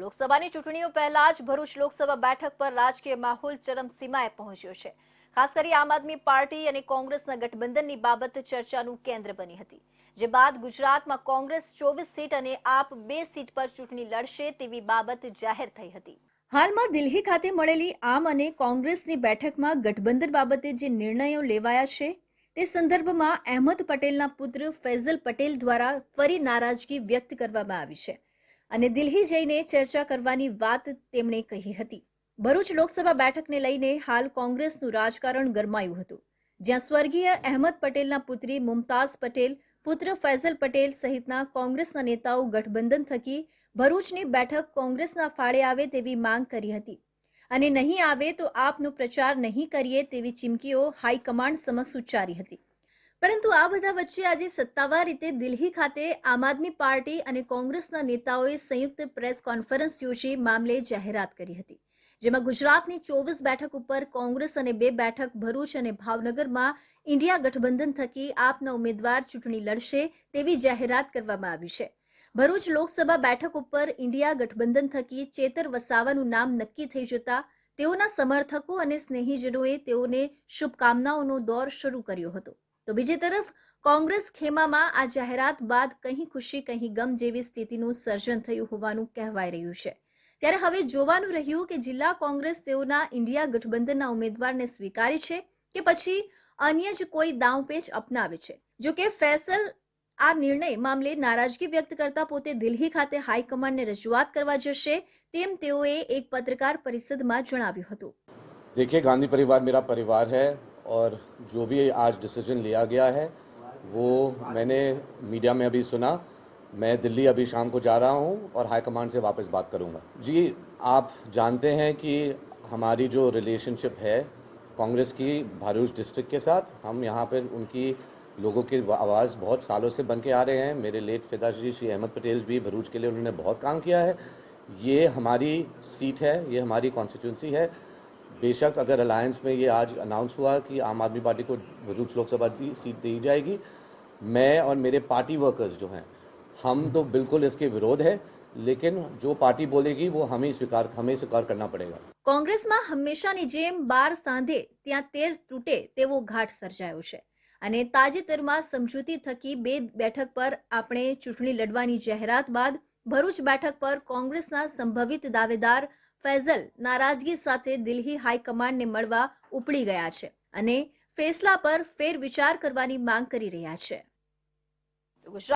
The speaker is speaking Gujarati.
લોકસભાની ચૂંટણીઓ પહેલા જ ભરૂચ લોકસભા બેઠક પર રાજકીય માહોલ ચરમસીમાએ પહોંચ્યો છે. ખાસ કરી આમ આદમી પાર્ટી અને કોંગ્રેસના ગઠબંધનની બાબત ચર્ચાનું કેન્દ્ર બની હતી, જે બાદ ગુજરાતમાં કોંગ્રેસ ચોવીસ સીટ અને આપ બે સીટ પર ચૂંટણી લડશે તેવી બાબત જાહેર થઈ હતી. હાલમાં દિલ્હી ખાતે મળેલી આમ અને કોંગ્રેસની બેઠકમાં ગઠબંધન બાબતે જે નિર્ણયો લેવાયા છે, તે સંદર્ભમાં અહેમદ પટેલના પુત્ર ફૈઝલ પટેલ દ્વારા ફરી નારાજગી વ્યક્ત કરવામાં આવી છે. અને દિલ્હી જઈને ચર્ચા કરવાની વાત તેમણે કહી હતી. ભરૂચ લોકસભા બેઠકને લઈને હાલ કોંગ્રેસનું રાજકારણ ગરમાયું હતું. જ્યાં સ્વર્ગીય અહેમદ પટેલના પુત્રી મુમતાઝ પટેલ, પુત્ર ફૈઝલ પટેલ સહિતના કોંગ્રેસના નેતાઓ ગઠબંધન થકી ભરૂચની બેઠક કોંગ્રેસના ફાળે આવે તેવી માંગ કરી હતી. અને નહીં આવે તો આપનો પ્રચાર નહીં કરીએ તેવી ચીમકીઓ હાઈકમાન્ડ સમક્ષ ઉચ્ચારી હતી. પરંતુ આ બધા વચ્ચે આજે સત્તાવાર રીતે દિલ્હી ખાતે આમ આદમી પાર્ટી અને કોંગ્રેસના નેતાઓએ સંયુક્ત પ્રેસ કોન્ફરન્સ યોજી મામલે જાહેરાત કરી હતી, જેમાં ગુજરાતની ચોવીસ બેઠક ઉપર કોંગ્રેસ અને બે બેઠક ભરૂચ અને ભાવનગરમાં ઇન્ડિયા ગઠબંધન થકી આપના ઉમેદવાર ચૂંટણી લડશે તેવી જાહેરાત કરવામાં આવી છે. ભરૂચ લોકસભા બેઠક ઉપર ઇન્ડિયા ગઠબંધન થકી ચેતર વસાવાનું નામ નક્કી થઈ જતા તેઓના સમર્થકો અને સ્નેહીજનોએ તેઓને શુભકામનાઓનો દોર શરૂ કર્યો હતો. તો બીજી તરફ કોંગ્રેસ ખેમામાં આ જાહેરાત બાદ કંઈ ખુશી કંઈ ગમ જેવી સ્થિતિનું સર્જન થયું હોવાનું કહેવાય રહ્યું છે ત્યારે હવે જોવાનું રહ્યું કે જિલ્લા કોંગ્રેસ તેઓના ઇન્ડિયા ગઠબંધનના ઉમેદવારને સ્વીકારે છે કે પછી અન્ય જ કોઈ દાવપેચ અપનાવે છે જો કે ફેસલ આ નિર્ણય મામલે નારાજગી વ્યક્ત કરતા પોતે દિલ્હી ખાતે હાઈકમાન્ડને રજૂઆત કરવા જશે તેમ તેઓએ એક પત્રકાર પરિષદમાં જણાવ્યું હતું देखिए गांधी परिवार मेरा परिवार है और जो भी आज डिसीज़न लिया गया है, वो मैंने मीडिया में अभी सुना। मैं दिल्ली अभी शाम को जा रहा हूँ और हाई कमांड से वापस बात करूँगा। जी, आप जानते हैं कि हमारी जो रिलेशनशिप है कांग्रेस की भरूच डिस्ट्रिक्ट के साथ, हम यहाँ पर उनकी लोगों की आवाज़ बहुत सालों से बन के आ रहे हैं। मेरे लेट पिताश्री श्री अहमद पटेल भी भरूच के लिए उन्होंने बहुत काम किया है। ये हमारी सीट है, ये हमारी कॉन्स्टिट्यूंसी है। बेशक अगर अलायंस में ये आज अनाउंस हुआ कि आम आदमी पार्टी को भरूच लोकसभा की सीट दी जाएगी मैं और मेरे पार्टी वर्कर्स जो हैं हम तो बिल्कुल इसके विरोध है लेकिन जो पार्टी बोलेगी वो हमें स्वीकार हमें स्वीकार करना पड़ेगा કોંગ્રેસમાં હંમેશાની જેમ બાર સાંધે ત્યાં તેર તૂટે તેવો ઘાટ સર્જાયો છે અને તાજેતરમાં સમજૂતી થકી બે બેઠક પર આપણે ચૂંટણી લડવાની જાહેરાત બાદ ભરૂચ બેઠક પર કોંગ્રેસના સંભવિત દાવેદાર ફૈઝલ નારાજગી સાથે દિલ્હી હાઈકમાન્ડને મળવા ઉપડી ગયા છે અને ફેસલા પર ફેર વિચાર કરવાની માંગ કરી રહ્યા છે.